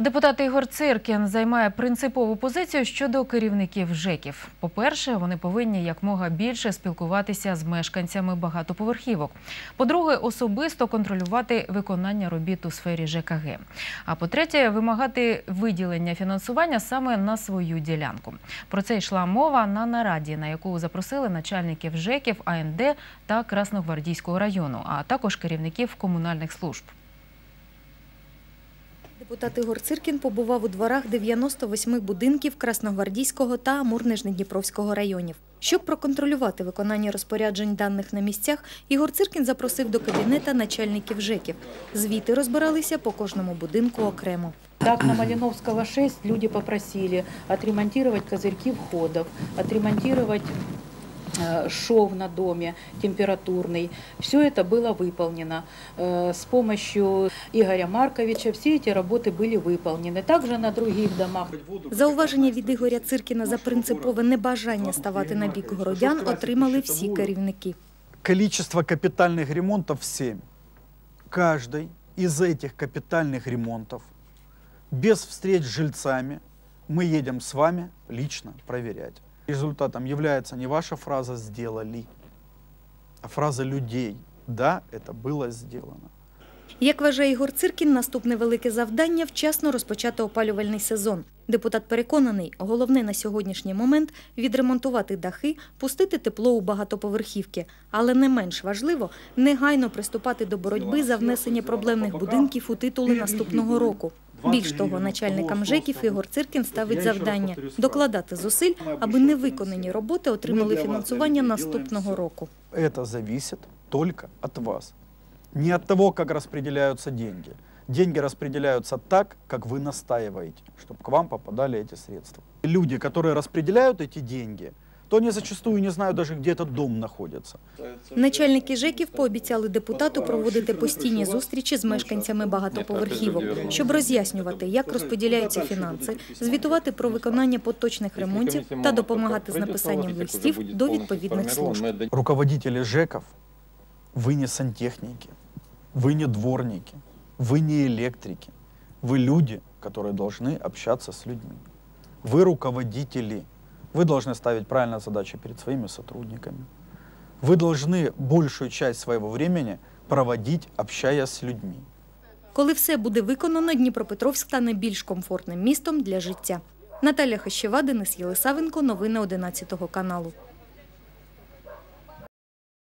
Депутат Ігор Циркін займає принципову позицію щодо керівників ЖЕКів. По-перше, вони повинні якмога більше спілкуватися з мешканцями багатоповерхівок. По-друге, особисто контролювати виконання робіт у сфері ЖКГ. А по-третє, вимагати виділення фінансування саме на свою ділянку. Про це йшла мова на нараді, на яку запросили начальників ЖЕКів АНД та Красногвардійського району, а також керівників комунальних служб. Депутат Ігор Циркін побував у дворах 98 будинків Красногвардійського та Амурно-Нижнєдніпровського районів. Щоб проконтролювати виконання розпоряджень даних на місцях, Ігор Циркін запросив до кабінета начальників ЖЕКів. Звіти розбиралися по кожному будинку окремо. Так, на Малиновского 6 люди попросили отремонтировать козырьки входов, отремонтировать шов на доме температурный. Все это было выполнено. Э, С помощью Игоря Марковича все эти работы были выполнены. Также на других домах. Зауваження від Ігоря Циркіна за принципове небажання ставати на бік городян отримали всі керівники. Количество капитальных ремонтов 7. Каждый из этих капитальных ремонтов без встреч с жильцами мы едем с вами лично проверять. Результатом является не ваша фраза «сделали», а фраза людей «да, это было сделано». Як вважає Ігор Циркін, наступне велике завдання – вчасно розпочати опалювальний сезон. Депутат переконаний, головне на сьогоднішній момент – відремонтувати дахи, пустити тепло у багатоповерхівки. Але не менш важливо – негайно приступати до боротьби за внесення проблемних будинків у титули наступного року. Більш того, начальникам ЖЕКів Ігор Циркін ставить завдання – докладати зусиль, аби невиконані роботи отримали фінансування наступного року. Это зависит только от вас. Не от того, как распределяются деньги. Деньги распределяются так, как вы настаиваете, чтобы к вам попадали эти средства. И люди, которые распределяют эти деньги, то они зачастую не знают даже, где этот дом находится. Начальники ЖЕКів пообіцяли депутату проводити постійні зустрічі з мешканцями багатоповерхівок, щоб роз'яснювати, як розподіляються фінанси, звітувати про виконання поточних ремонтів та допомагати з написанням листів до відповідних служб. Руководители ЖЭКов, вы не сантехники, вы не дворники, вы не электрики. Вы люди, которые должны общаться с людьми. Вы руководители. Вы должны ставить правильные задачи перед своими сотрудниками. Вы должны большую часть своего времени проводить, общаясь с людьми. Коли все буде виконано, Дніпропетровськ стане більш комфортним містом для життя. Наталя Хащева, Денис Єлисавенко, новини 11 каналу.